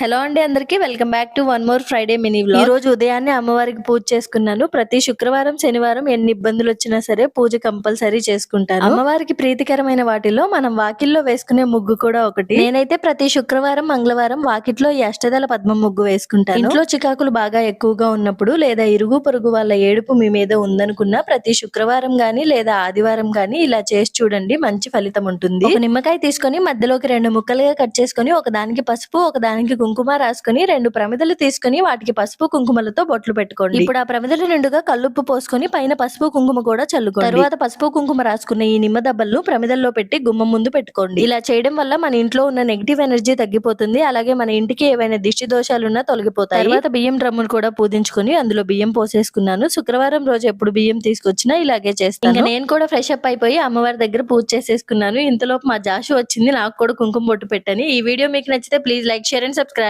Hello అండి అందరికి welcome back to one more Friday mini ఈ రోజు ఉదయాన్నే అమ్మవారికి పూజ చేసుకున్నాను. ప్రతి శుక్రవారం శనివారం ఎన్ని ఇబ్బందులు వచ్చినా సరే పూజ కంపల్సరీ చేసుకుంటాను. అమ్మవారికి ప్రీతికరమైన వాటిలో మనం వాకిల్లో వేసుకునే ముగ్గు కూడా ఒకటి. నేనైతే ప్రతి శుక్రవారం మంగళవారం వాకిట్లో ఈ అష్టదళ పద్మ ముగ్గు వేసుకుంటాను. ఇంట్లో చికాకులు బాగా ఎక్కువగా ఉన్నప్పుడు లేదా ఇరుగు పొరుగు వాళ్ళ ఏడుపు మీ మీద ఉందనుకున్నా ప్రతి శుక్రవారం గానీ లేదా ఆదివారం గానీ ఇలా చేసి చూడండి మంచి ఫలితం ఉంటుంది. ఒక నిమ్మకాయ తీసుకొని మధ్యలోకి రెండు ముక్కలుగా కట్ చేసుకొని ఒకదానికి పసుపు ఒకదానికి కుంకుమ రాసుకొని రెండు ప్రమిదలు తీసుకొని వాటికి పసుపు కుంకుమలతో బొట్లు పెట్టుకోండి. ఇప్పుడు ఆ ప్రమిదల నిండుగా కల్లుప్పు పోసుకొని పైన పసుపు కుంకుమ కూడా చల్లుకోండి. తర్వాత పసుపు కుంకుమ రాసుకున్న ఈ నిమ్మ దబ్బలను ప్రమిదల్లో పెట్టి గుమ్మం ముందు పెట్టుకోండి. ఇలా చేయడం వల్ల మన ఇంట్లో ఉన్న నెగిటివ్ ఎనర్జీ తగ్గిపోతుంది. అలాగే మన ఇంటికి ఏవైనా దిష్టి దోషాలున్నా తొలగిపోతాయి. తర్వాత బియ్యం డ్రమ్మును కూడా పూజించుకొని అందులో బియ్యం పోసేసుకున్నాను. శుక్రవారం రోజు ఎప్పుడు బియ్యం తీసుకొచ్చినా ఇలాగే చేస్తాను. ఇంకా నేను కూడా ఫ్రెష్ అప్ అయిపోయి అమ్మవారి దగ్గర పూజ చేసేసుకున్నాను. ఇంతలోపు మా జాషు వచ్చింది. నాకు కూడా కుంకుమ బొట్టు పెట్టని. ఈ వీడియో మీకు నచ్చితే please like share and subscribe